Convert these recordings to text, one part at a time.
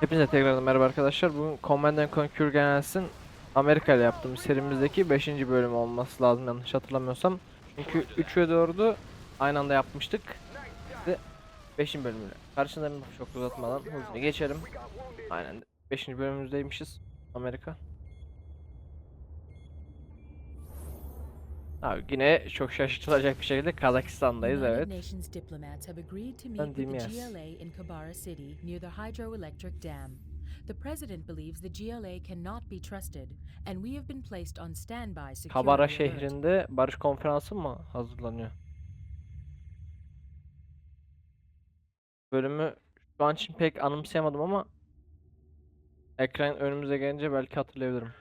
Hepinize tekrardan merhaba arkadaşlar. Bugün Command and Conquer Generals'in Amerika ile yaptığım serimizdeki 5. bölüm olması lazım yanlış hatırlamıyorsam. Çünkü 3 ve 4'ü aynı anda yapmıştık. Ve 5. bölümüyle. Karşılarını çok uzatmadan hızlı geçelim. Aynen 5. bölümümüzdeymişiz. Amerika. Abi yine çok şaşırtılacak bir şekilde Kazakistan'dayız evet. Ben diyeyim the president believes the GLA cannot be trusted, and we have been placed on standby security Kabara şehrinde barış konferansı mı hazırlanıyor? Bölümü şu an için pek anımsayamadım ama ekran önümüze gelince belki hatırlayabilirim.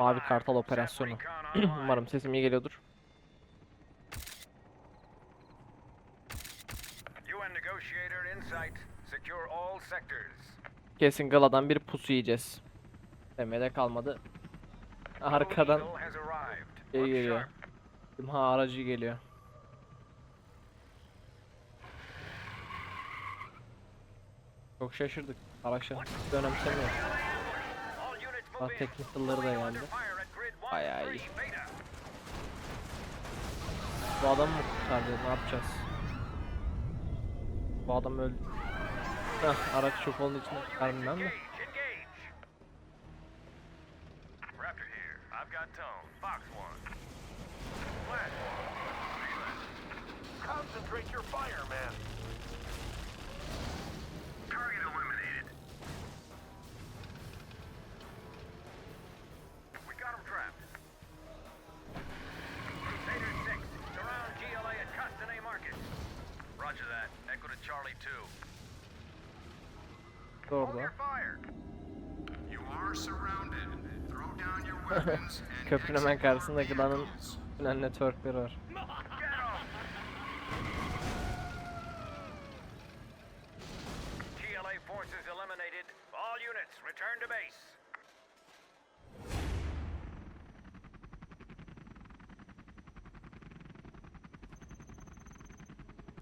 Mavi Kartal operasyonu. Umarım sesim iyi geliyordur. Kesin Gala'dan bir pusu yiyeceğiz. Demeye de kalmadı. Arkadan şey geliyor. İmha aracı geliyor. Çok şaşırdık. Araçlar önemsemiyor. All units Daha move in. technical'ları da Calling under geldi. fire at grid one, Bayağı iyi. three, beta. Bu adamı mı kurtardı? Ne yapacağız? Bu adam öldü. Heh, araç çok olduğu için kurtarmam ben de. Engage, engage. Raptor here. I've got tone. Fox one. Flash one. Concentrate your fire, man. weapons and Köprünün hemen karşısında gıdanın tünel networkleri var. Get 'em! GLA forces eliminated. All units return to base.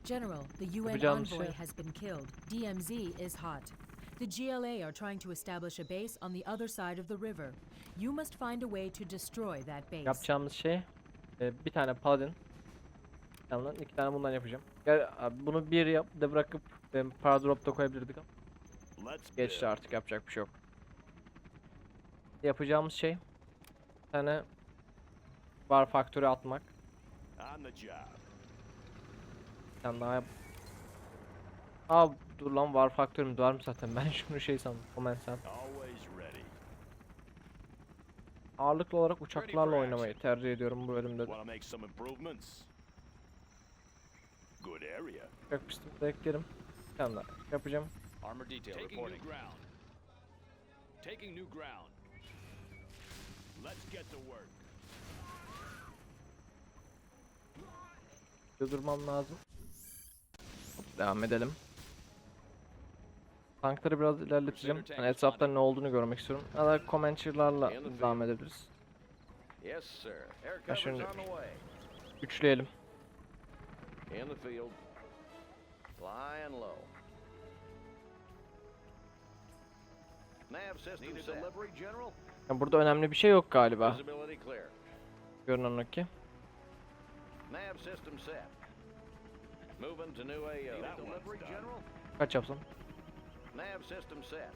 General, the UN Yapacağımız envoy şey- has been killed. DMZ is hot. The GLA are trying to establish a base on the other side of the river. You must find a way to destroy that base. Yapacağımız şey e, bir tane paladin. Yandan iki tane bundan yapacağım. Gel abi bunu bir yap da bırakıp e, para drop da koyabilirdik ama geçti artık yapacak bir şey yok. Yapacağımız şey bir tane var faktörü atmak. On the job. Bir tane daha yap. Aa dur lan var faktörüm var mı zaten ben şunu şey sandım. Comment sen. Ağırlıklı olarak uçaklarla oynamayı tercih ediyorum bu bölümde. Uçak pistimi de eklerim. Bir tane daha yapacağım. Armor detail Taking reporting. new ground. Taking new ground. Let's get to work. Durmam lazım. Hop, Devam edelim. Tankları biraz ilerleteceğim. Hani etrafta ne olduğunu görmek istiyorum. Ya da Comanche'larla devam edebiliriz. Ya şimdi üçleyelim. In the field. Flying low. Nav system Need a set. delivery, General? Ya burada önemli bir şey yok galiba. Görünen o ki. Kaç yapsam? Nav system set.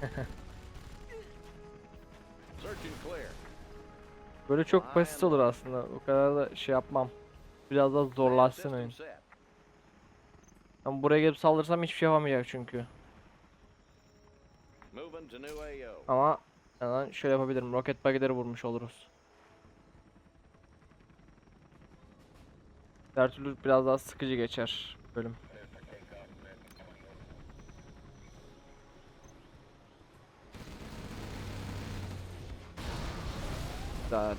Search and clear. Böyle çok basit olur aslında. O kadar da şey yapmam. Biraz daha zorlaşsın oyun. Ben buraya gelip saldırsam hiçbir şey yapamayacak çünkü. Moving to new AO. Ama hemen şöyle yapabilirim. Roket buggy'leri vurmuş oluruz. Her türlü biraz daha sıkıcı geçer bölüm. güzel.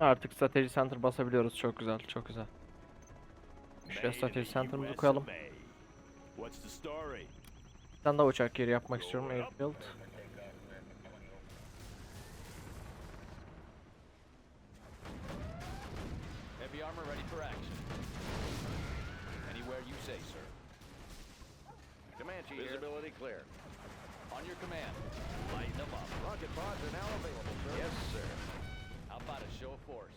Artık strateji center basabiliyoruz. Çok güzel, çok güzel. Şuraya strateji center'ımızı koyalım. Bir tane daha uçak yeri yapmak istiyorum. Airfield. Heavy armor Visibility clear. On your command. Lighten them up. Rocket pods are now available, sir. Yes, sir. How about a show of force?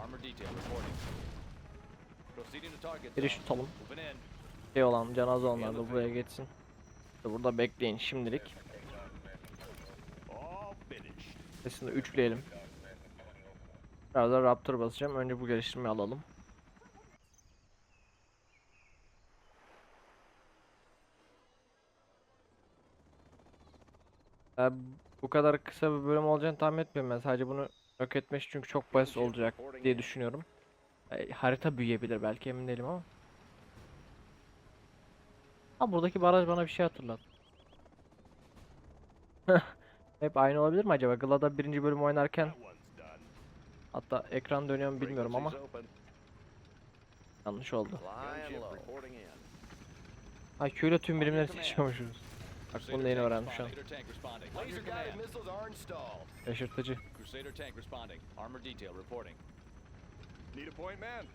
Armor detail reporting. Proceeding to target Giriş tutalım. Moving in. Şey olan cenaze olanlar da buraya geçsin. İşte burada bekleyin şimdilik. Sesini üçleyelim. Biraz da Raptor basacağım. Önce bu geliştirmeyi alalım. Ya, bu kadar kısa bir bölüm olacağını tahmin etmiyorum ben. Sadece bunu yok çünkü çok basit olacak diye düşünüyorum. E, harita büyüyebilir belki emin değilim ama. Ha buradaki baraj bana bir şey hatırlat. Hep aynı olabilir mi acaba? Glada birinci bölüm oynarken hatta ekran dönüyor mu bilmiyorum ama yanlış oldu. Ha Q ile tüm birimleri seçiyormuşuz. Bak bunu yeni tank öğrendim şu an. Şaşırtıcı. Crusader tank responding. Armor detail reporting. Need a point man?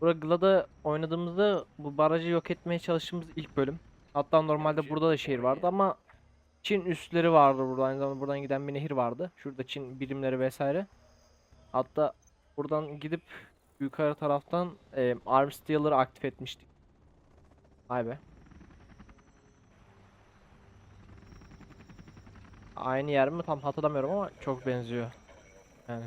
Burada Glada oynadığımızda bu barajı yok etmeye çalıştığımız ilk bölüm. Hatta normalde burada da şehir vardı ama Çin üsleri vardı burada. Aynı zamanda buradan giden bir nehir vardı. Şurada Çin birimleri vesaire. Hatta buradan gidip yukarı taraftan e, Arm Stealer'ı aktif etmiştik. Vay be. Aynı yer mi tam hatırlamıyorum ama çok benziyor. Yani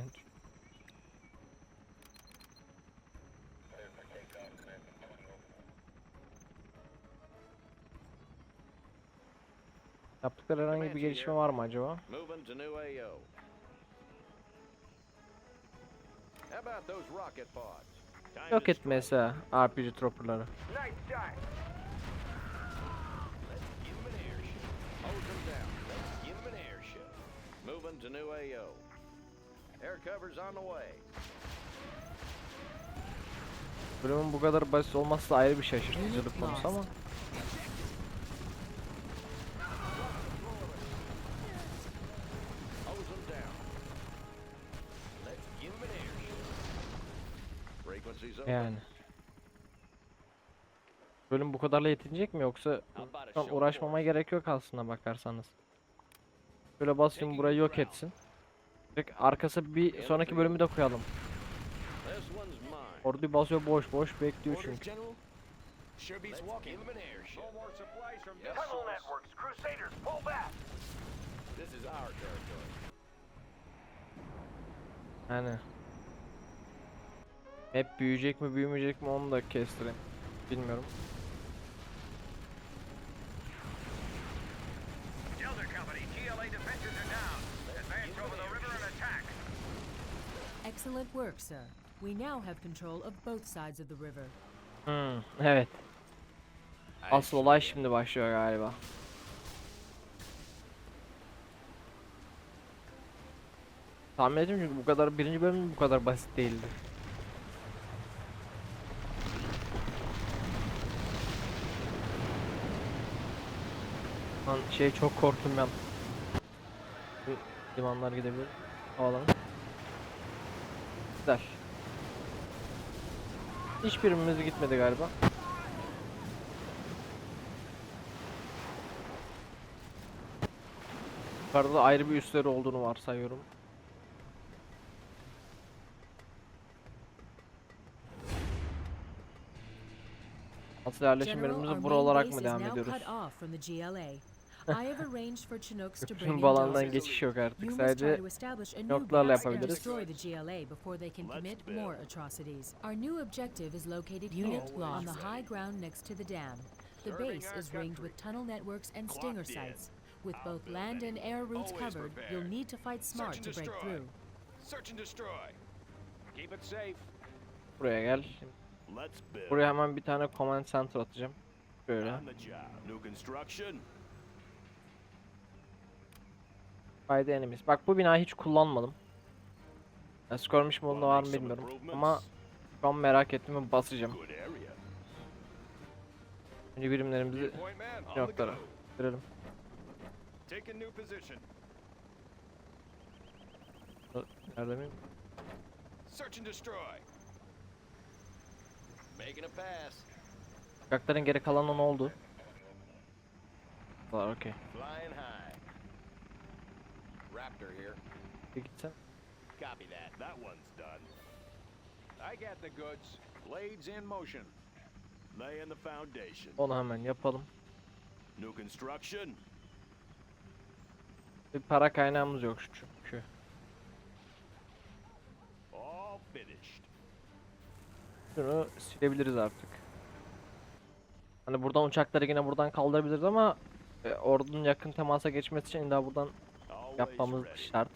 yaptıkları herhangi bir gelişme var mı acaba? Yok et mesela RPG Trooper'ları. Nice Moving to new AO. Air cover's on the way. Bölümün bu kadar basit olması da ayrı bir şaşırtıcılık konusu ama. Yani. Bölüm bu kadarla yetinecek mi yoksa uğraşmamaya gerek yok aslında bakarsanız. Böyle basayım burayı yok etsin. Direkt arkası bir sonraki bölümü de koyalım. Ordu basıyor boş boş bekliyor çünkü. Yani. Hep büyüyecek mi büyümeyecek mi onu da kestireyim. Bilmiyorum. Excellent work, sir. We now have control of both sides of the river. Hmm, evet. Asıl olay şimdi başlıyor galiba. Tahmin ettim çünkü bu kadar birinci bölüm bu kadar basit değildi. Lan şey çok korktum ben. Limanlar gidebilir. Havalanın. Güzel. Hiçbirimiz gitmedi galiba. Yukarıda da ayrı bir üsleri olduğunu varsayıyorum. Asıl yerleşim yerimizi olarak mı devam ediyoruz? Cut off from the GLA. I have arranged for Chinooks to bring Bütün in bu alandan dozers. geçiş yok You artık. must try Sadece to establish a new noktalarla base and yapabiliriz. destroy the GLA before they can Let's commit build. more atrocities. Our new objective is located unit on the high ground next to the dam. The Serving base our is ringed country. with tunnel networks and Clocked stinger in. sites. With I'll both build land it. and air routes Always covered, prepared. you'll need to fight smart and to break destroy. through. Search and destroy. Keep it safe. buraya gel. Let's build. Buraya hemen bir tane command center atacağım. Şöyle. On the enemies. Bak bu binayı hiç kullanmadım. Ya, Skirmish modunda var mı bilmiyorum. Ama şu an merak ettim ve basacağım. Önce birimlerimizi noktalara position. Nerede miyim? Search and destroy. Making a pass. Uçakların geri kalanı ne oldu? Var okey. Flying high. Raptor here. Bir gitsen. Copy that. That one's done. I got the goods. Blades in motion. Laying the foundation. Onu hemen yapalım. New construction. Bir para kaynağımız yok çünkü. All finished. Şunu silebiliriz artık. Hani buradan uçakları yine buradan kaldırabiliriz ama e, ordunun yakın temasa geçmesi için daha buradan yapmamız şart.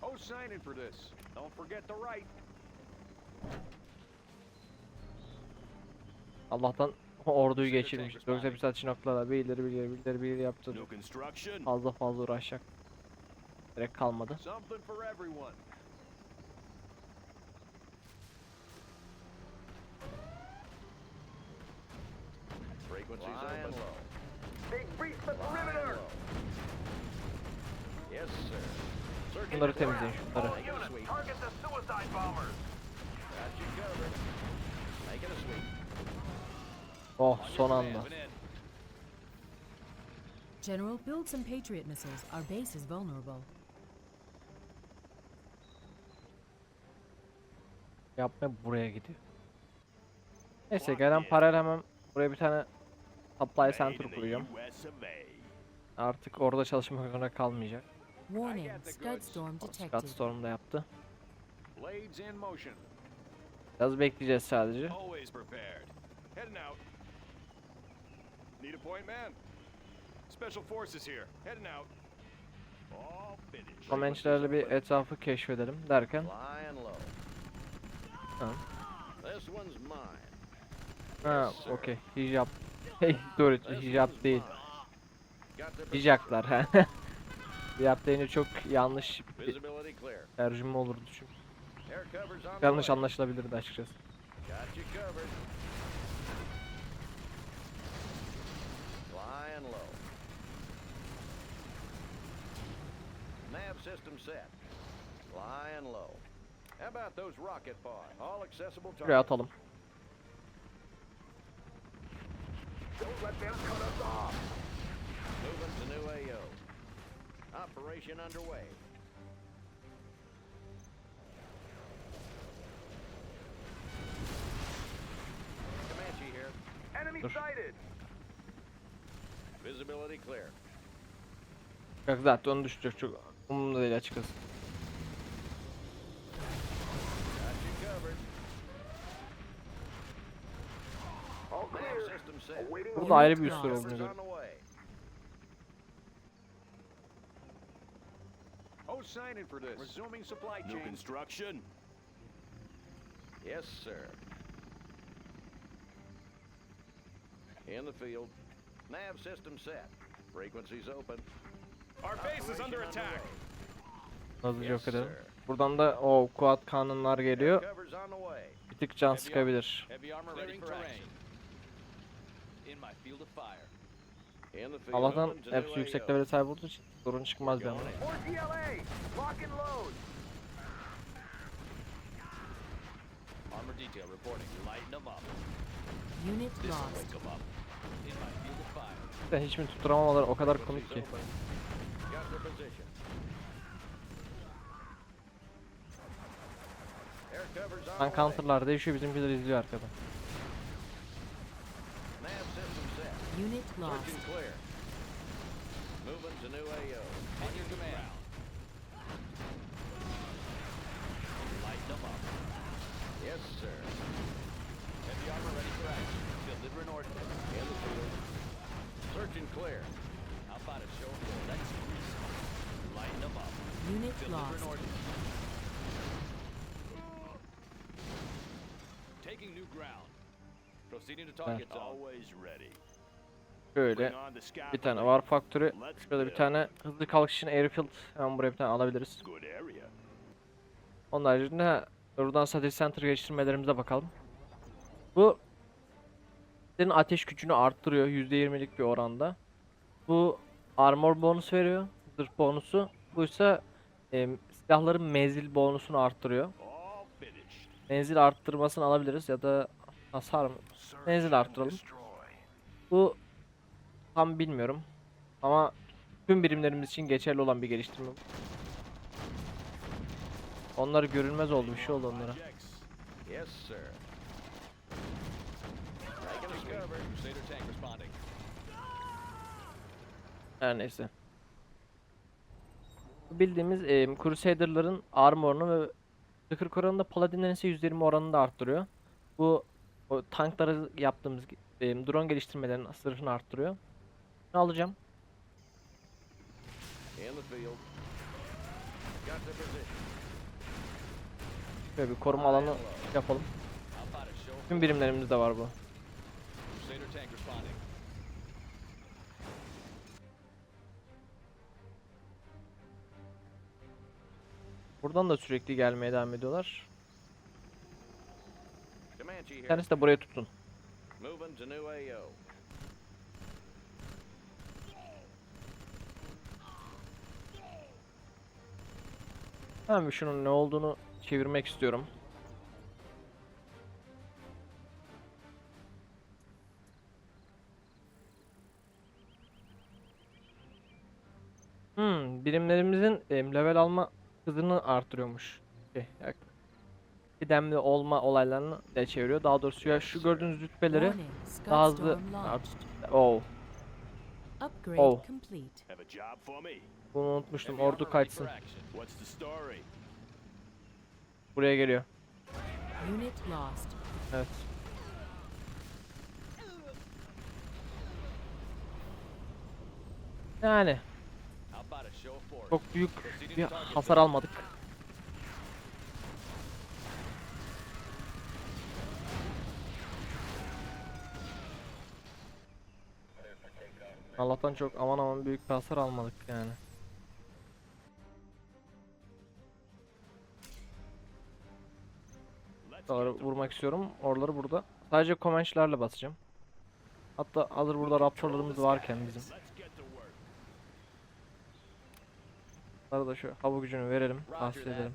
Who's signing for this? Don't forget to write. Allah'tan orduyu geçirmiş. Yoksa bir saat noktalar bir ileri bir geri bir ileri bir geri yaptı. Fazla fazla uğraşacak. Direkt kalmadı. Big breach the perimeter! Making a sweep. Oh son anda. General, build some Patriot missiles. Our base is vulnerable. Yapmaya buraya gidiyor. Neyse gelen parayla hemen buraya bir tane supply center kuracağım. Artık orada çalışmak zorunda kalmayacak. Warning, Scud storm detected. Storm da yaptı. Blades in motion. Biraz bekleyeceğiz sadece. Always prepared. Heading out. Need a point man? Special forces here. Heading out. All finished. Komençlerle bir etrafı keşfedelim derken. Ha. This one's mine. ha okey hicap hey dur This hicap değil hicaklar deyince çok yanlış bir tercüme olurdu çünkü yanlış anlaşılabilirdi açıkçası. Nav system set. Flying low. How about those rocket pods? All accessible targets. atalım Don't let them cut us off! Moving to new AO. Operation underway. Comanche here. Enemy Dur. sighted! Visibility clear. Yok zaten onu düşecek çok umurumda değil açıkçası burada ayrı bir üstler lost. Signing for this? Resuming supply New chain. construction? Yes, sir. In the field. Nav system set. Frequencies open. Our base is under attack. hızlıca yok edelim buradan da o quad kanunlar geliyor bir tık can sıkabilir Heavy armor ready for action. In my field of fire. Allah'tan hepsi yüksek AO. level sahip olduğu için sorun çıkmaz bir anda! Armor detail reporting. Lighten them up. Unit lost. Ben tutturamamaları o kadar komik ki way. counterlar değişiyor bizimkiler izliyor arkada Unit lost. Searching clear. Moving to new AO. On your command. Lighten them up. Yes, sir. Heavy armor ready for action. Delivering ordnance. In the field. Searching clear. How about a show of? Let's grease 'em. Lighten them up. Unit Delivering lost. ordnance. Taking new ground. Proceeding to target. Uh, always ready. Şöyle bir tane var factory şurada bir tane hızlı kalkış için airfield hemen buraya bir tane alabiliriz. Onun haricinde buradan satış center geliştirmelerimize bakalım. Bu senin ateş gücünü arttırıyor %20'lik bir oranda. Bu armor bonus veriyor, zırh bonusu. Bu ise em, silahların menzil bonusunu arttırıyor. Menzil arttırmasını alabiliriz ya da hasar mı? Menzil arttıralım. Bu tam bilmiyorum ama tüm birimlerimiz için geçerli olan bir geliştirme. Onlar görünmez oldu bir şey oldu onlara. Yes, sir. Her neyse. Bildiğimiz e, Crusader'ların armorunu ve zırh oranında Paladin'lerin ise %20 oranını da arttırıyor. Bu o tankları yaptığımız e, drone geliştirmelerin zırhını arttırıyor. Ne alacağım? Şöyle bir koruma alanı yapalım. Tüm birimlerimizde var bu. Buradan da sürekli gelmeye devam ediyorlar. Bir tanesi de buraya tutsun. Moving to new AO. Ben bir şunun ne olduğunu çevirmek istiyorum. Hmm, birimlerimizin level alma hızını artırıyormuş. Şey, kıdemli olma olaylarını da çeviriyor. Daha doğrusu ya şu gördüğünüz rütbeleri daha hızlı Scudstorm launched. art- Oh, Upgrade Oh. Bunu unutmuştum. Ordu kaçsın. Buraya geliyor. Unit lost. Evet. Yani çok büyük bir hasar almadık. Allah'tan çok aman aman büyük bir hasar almadık yani. To vurmak istiyorum. Oraları burada. Sadece Comanche'lerle basacağım. Hatta hazır burada Raptor'larımız varken bizim. Work. Arada şu hava gücünü verelim. Tahsil edelim.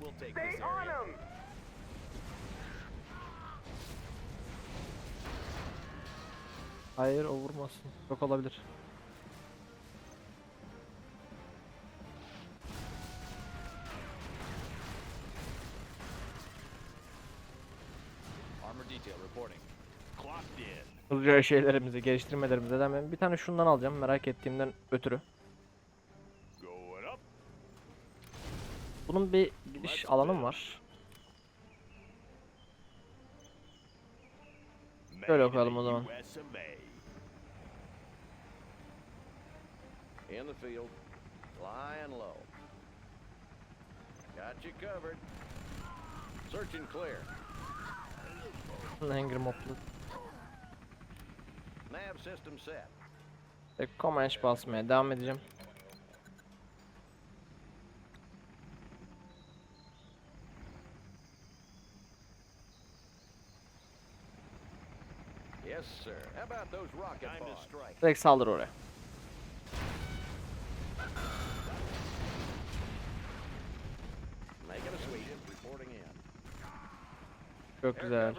Hayır o vurmasın. Çok olabilir. Hızlıca şeylerimizi, geliştirmelerimizi hemen bir tane şundan alacağım merak ettiğimden ötürü. Bunun bir gidiş alanım var. Koyalım in o zaman. In the field. Flying low. Got you covered. Search and clear. Hanger moblu. Nav system set. Ve Comanche basmaya devam edeceğim. Yes, sir. How about those rocket. Direkt saldır oraya. Making a sweep. Reporting in. Çok güzel.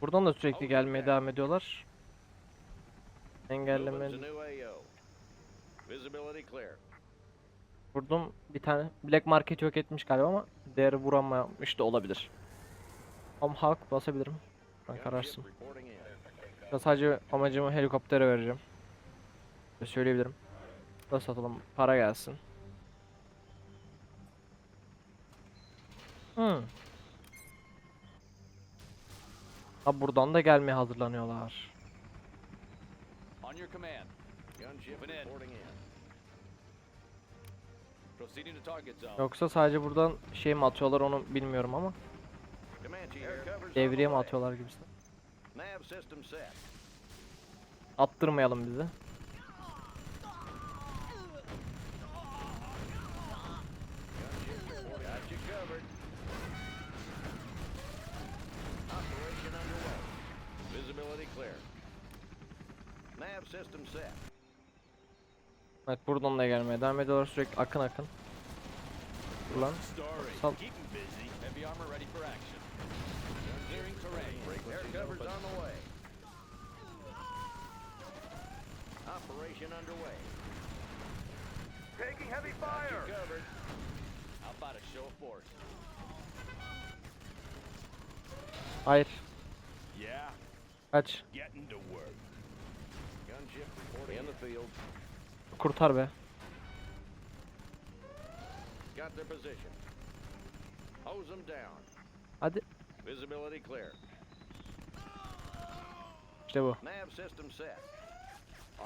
Buradan da sürekli gelmeye devam ediyorlar. Moving Engelleme. to new AO. Visibility clear. Vurdum bir tane. Black Market yok etmiş galiba ama değeri vuramamış da olabilir. Ama halk basabilirim. Ben kararsın. Ya sadece amacımı helikoptere vereceğim. Söyleyebilirim. Da satalım. Para gelsin. Hmm. Ha buradan da gelmeye hazırlanıyorlar. On your command. Gunship Moving in. reporting in. Proceeding to target zone. Yoksa sadece buradan şey mi atıyorlar onu bilmiyorum ama devriye mi atıyorlar gibisi. Attırmayalım bizi. Got you covered. Operation underway. Visibility clear. Nav system set. Evet buradan da gelmeye devam ediyorlar sürekli akın akın. Ulan. Sal. Keep 'em busy. Heavy armor ready for action. Clearing terrain. Air cover's on the way. Operation underway. Taking heavy fire! covered. How about a show of force? Hayır. Yeah. Kaç. Getting to work. Gunship reporting in the field. Kurtar be. Got their position. Hose them down. Hadi. Visibility clear. İşte bu. Nav system set.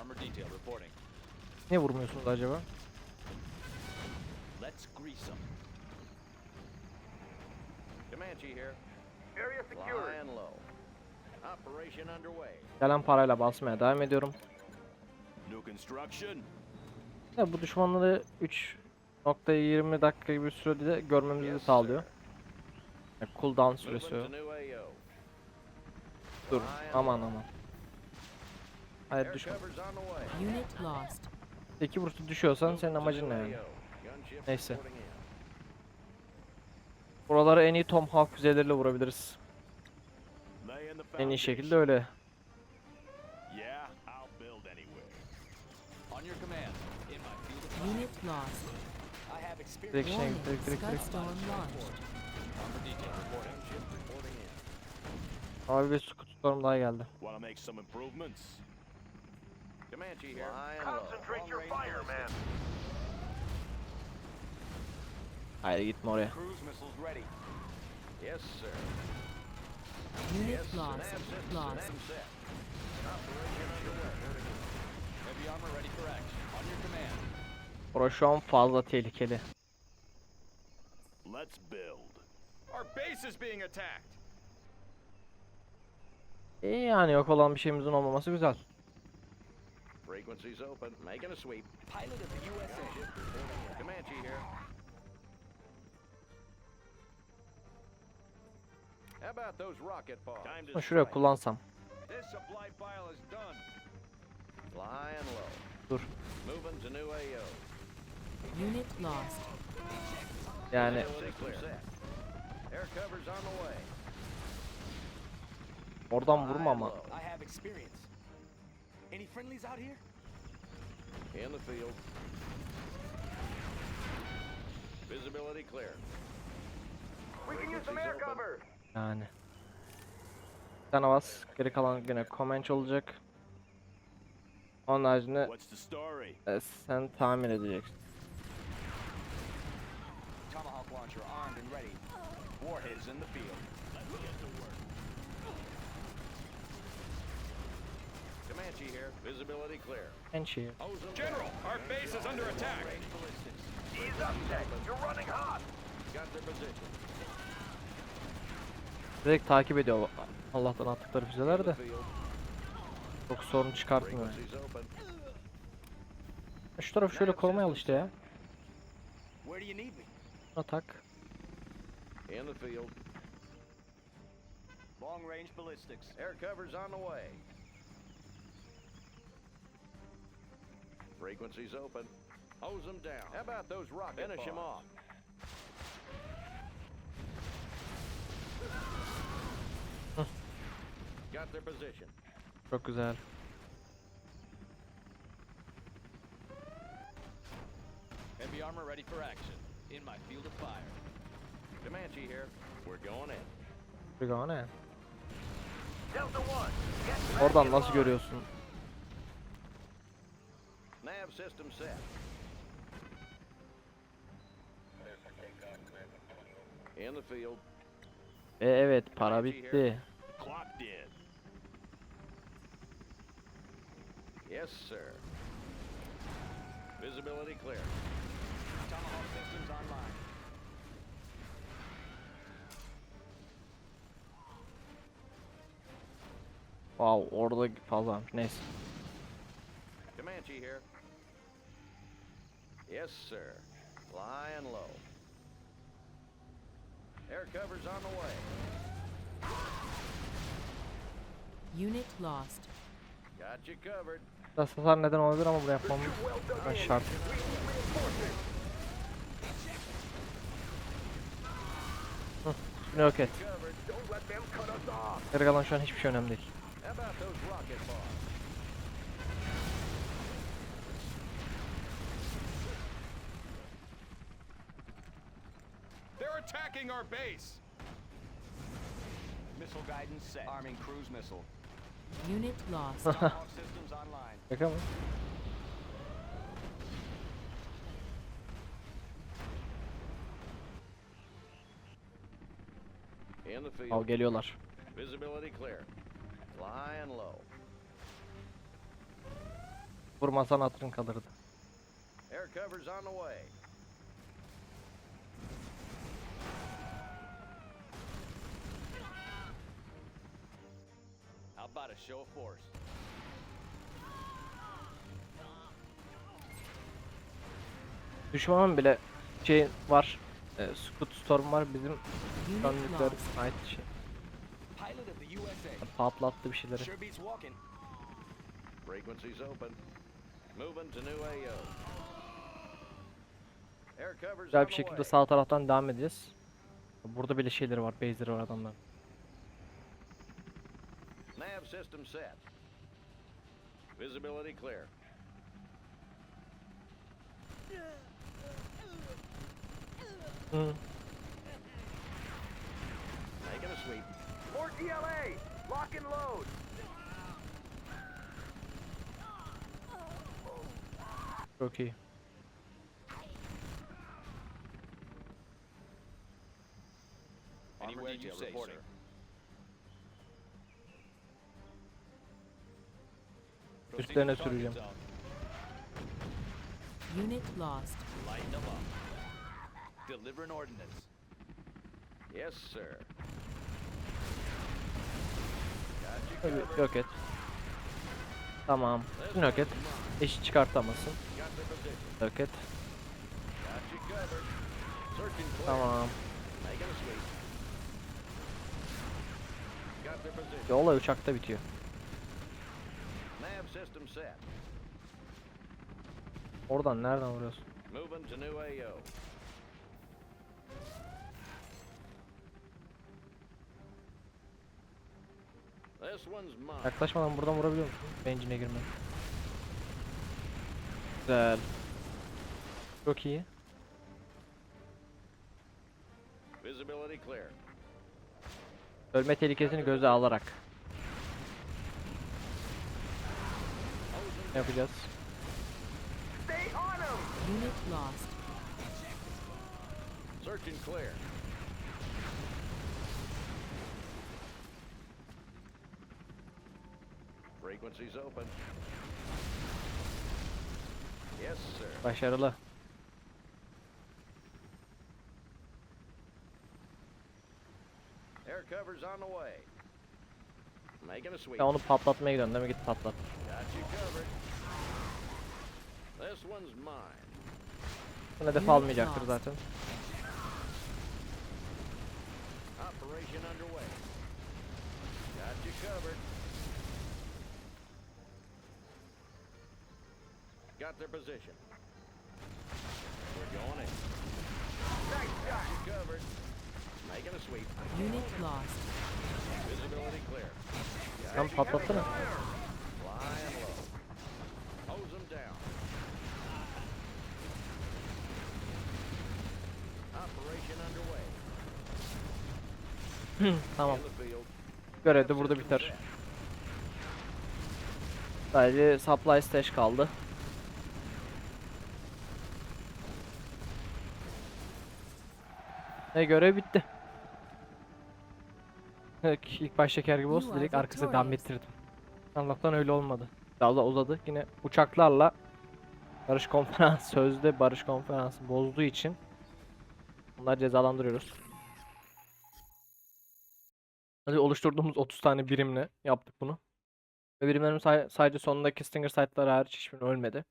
Armor detail reporting. Niye vurmuyorsunuz acaba? Let's grease them. Comanche here. Area secured. Lying low. Operation underway. Gelen parayla basmaya devam ediyorum. Ya bu düşmanları 3.20 dakika gibi bir sürede görmemizi sağlıyor. Ya cooldown süresi. Dur. Aman aman. Hayır düşme. İki vuruşta düşüyorsan senin amacın ne yani? Neyse. Buraları en iyi Tomahawk füzeleriyle vurabiliriz. En iyi şekilde öyle. Yeah, I'll build anywhere. On your command. In my field of Unit lost. I have experience. Direkt şey direkt. Abi bir Scootstorm daha geldi. Wanna make some improvements? Comanche here. Lying low. Concentrate your fire, man. Hayır gitme oraya. Unit Yes, lost. Lost. set. Operation underway. Heavy armor ready for action. On your command. Burası şu an fazla tehlikeli. Let's build. Our base is being attacked. İyi yani yok olan bir şeyimizin olmaması güzel. Frequencies open. Making a sweep. Pilot of the USA. Comanche here. Ha, Şuraya kullansam. Dur. Unit lost. Yani oradan vurma ama. Lying low. I have experience. Any friendlies out here? In the field. Visibility clear. We can use some air cover. Yani. Bir tane bas. Geri kalan yine Comanche olacak. Onun haricinde e, sen tahmin edeceksin. Tomahawk launcher armed and ready. Warheads in the field. Comanche here. Visibility clear. Comanche. General, our base is under attack. Ease up, Tech. You're running hot. Got their position. Direkt takip ediyor Allah'tan attıkları füzeler de çok sorun çıkartmıyor. Şu tarafı şöyle korumaya al işte ya. Where do you need me? Buna tak. In the field. Long range ballistics. Air cover's on the way. Frequencies open. Hose them down. How about those rocket Finish them off. Got their position. Çok güzel. Heavy armor ready for action. In my field of fire. Comanche here. We're going in. Bir daha ne? Delta 1. Get back Oradan in nasıl görüyorsun? Nav system set. In the field. E evet para bitti. Yes, sir. Visibility clear. Tomahawk systems online. Wow orada fazlamış. Neyse. Comanche here. Yes, sir. Lying low. Air cover's on the way. Unit lost. Got you covered. Hasar neden olabilir ama bunu yapmamız şart. Bunu yok et. Geri kalan şu an hiçbir şey önemli değil. They're attacking our base. Missile guidance set. Arming cruise missile. Unit lost. Şaka mı? In the field. Al geliyorlar. Visibility clear. Flying low. Vurmasan hatırın kalırdı. Air cover's on the way. How about a show of force? Düşmanın bile şey var. E, Scout Storm var bizim sandıklar ait şey. Patlattı bir şeyleri. Frequencies open. Moving to new AO. Air cover's Güzel bir şekilde sağ taraftan devam edeceğiz. Burada bile şeyleri var, base'leri var adamların. Nav system set. Visibility clear. Hı. Making a sweep. More GLA! Lock and load! Çok iyi. Anywhere you say, reporting. sir. Üstlerine Proceed to süreceğim. target Unit lost. zone. Lighten them up. Delivering ordnance. Yes, sir. Got you Öyle covered. yok et. Tamam. Şunu yok et. Eşi çıkartamazsın. Got the position. Yok et. Got you covered. Searching clear. Tamam. Making a sweep. Got the position. Ya olay uçakta bitiyor. Nav system set. Oradan nereden vuruyorsun? Moving to new AO. This one's mine. Yaklaşmadan buradan vurabiliyor musun? Engine'e girme. Güzel. Çok iyi. Visibility clear. Ölme tehlikesini göze alarak. Ne yapacağız? Stay on him! Unit lost. Searching clear. Frequencies open. Yes, sir. Başarılı. Air cover's on the way. Making a sweep. Ya onu patlatmaya gidiyorsun değil mi? Git patlat. Got you covered. This one's mine. Bu hedef almayacaktır zaten. Operation underway. Got you covered. Got their position. We're going in. Got you covered. Making a sweep. Unit lost. Visibility clear. Patlattı mı? Flying low. Hose them down. Operation underway. Tamam. The field. Görev de burada biter. Sadece supply stash kaldı. Ve görev bitti. İlk olsun You are direkt arkasına devam ettirdim. Allah'tan öyle olmadı. Daha da uzadı. Yine uçaklarla barış konferansı sözde barış konferansı bozduğu için bunları cezalandırıyoruz. Hadi oluşturduğumuz 30 tane birimle yaptık bunu. Ve birimlerim sadece sonundaki Stinger site'ları hariç hiçbiri ölmedi.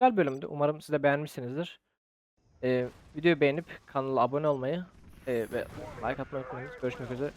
Güzel bölümdü. Umarım siz de beğenmişsinizdir. Ee, videoyu beğenip kanala abone olmayı e, ve like atmayı unutmayınız. Görüşmek üzere.